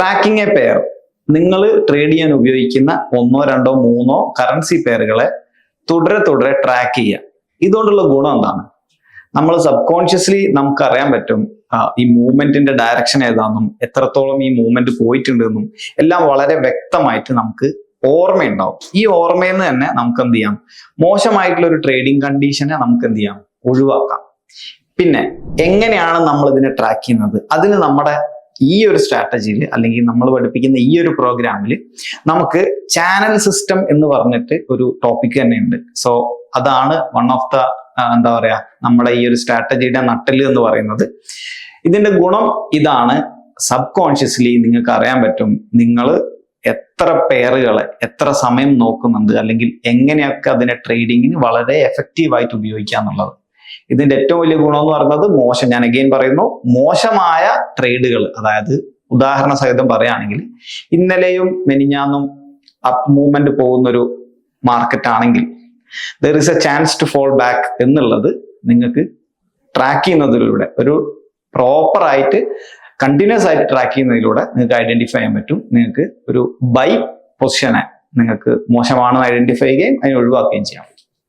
Tracking a pair നിങ്ങൾ trade ചെയ്യാൻ ഉപയോഗിക്കുന്ന ഒന്നോ രണ്ടോ മൂന്നോ കറൻസി പെയറുകളെ തുടരെ തുടരെ ട്രാക്ക് ചെയ്യുക. ഇതുകൊണ്ടുള്ള ഗുണം എന്താണ്? നമ്മൾ സബ് കോൺഷ്യസ്ലി നമുക്ക് അറിയാൻ പറ്റും ഈ മൂവ്മെന്റിന്റെ ഡയറക്ഷൻ ഏതാണെന്നും എത്രത്തോളം ഈ മൂവ്മെന്റ് പോയിട്ടുണ്ടെന്നും എല്ലാം വളരെ വ്യക്തമായിട്ട് നമുക്ക് ഓർമ്മയുണ്ടാവും. ഈ ഓർമ്മയിൽ നിന്ന് തന്നെ നമുക്ക് എന്ത് ചെയ്യാം? മോശമായിട്ടുള്ള ഒരു ട്രേഡിംഗ് കണ്ടീഷനെ നമുക്ക് എന്ത് ചെയ്യാം? ഒഴിവാക്കാം. പിന്നെ എങ്ങനെയാണ് നമ്മൾ ഇതിനെ ട്രാക്ക് ചെയ്യുന്നത്? അതിന് നമ്മുടെ ഈ ഒരു സ്ട്രാറ്റജിയിൽ അല്ലെങ്കിൽ നമ്മൾ പഠിപ്പിക്കുന്ന ഈ ഒരു പ്രോഗ്രാമിൽ നമുക്ക് ചാനൽ സിസ്റ്റം എന്ന് പറഞ്ഞിട്ട് ഒരു ടോപ്പിക് തന്നെ ഉണ്ട് സോ അതാണ് വൺ ഓഫ് ദ എന്താ പറയാ നമ്മുടെ ഈ ഒരു സ്ട്രാറ്റജിയുടെ നട്ടൽ എന്ന് പറയുന്നത്. ഇതിന്റെ ഗുണം ഇതാണ്. സബ് കോൺഷ്യസ്ലി നിങ്ങൾക്ക് അറിയാൻ പറ്റും നിങ്ങൾ എത്ര പേറുകളെ എത്ര സമയം നോക്കുന്നുണ്ട് അല്ലെങ്കിൽ എങ്ങനെയൊക്കെ അതിനെ ട്രേഡിങ്ങിന് വളരെ എഫക്റ്റീവായിട്ട് ഉപയോഗിക്കാന്നുള്ളത്. ഇതിന്റെ ഏറ്റവും വലിയ ഗുണം എന്ന് പറയുന്നത് മോശം. ഞാൻ അഗെയിൻ പറയുന്നു മോശമായ ട്രേഡുകൾ അതായത് ഉദാഹരണ സഹിതം പറയുകയാണെങ്കിൽ ഇന്നലെയും മെനിഞ്ഞാന്നും അപ്പ് മൂവ്മെന്റ് പോകുന്ന ഒരു മാർക്കറ്റ് ആണെങ്കിൽ there is a chance to fall back എന്നുള്ളത് നിങ്ങൾക്ക് ട്രാക്ക് ചെയ്യുന്നതിലൂടെ ഒരു പ്രോപ്പർ ആയിട്ട് കണ്ടിന്യൂസ് ആയിട്ട് ട്രാക്ക് ചെയ്യുന്നതിലൂടെ നിങ്ങൾക്ക് ഐഡന്റിഫൈ ചെയ്യാൻ പറ്റും. നിങ്ങൾക്ക് ഒരു ബൈ പൊസിഷനെ നിങ്ങൾക്ക് മോശമാണെന്ന് ഐഡന്റിഫൈ ചെയ്യുകയും അതിനെ ഒഴിവാക്കുകയും ചെയ്യാം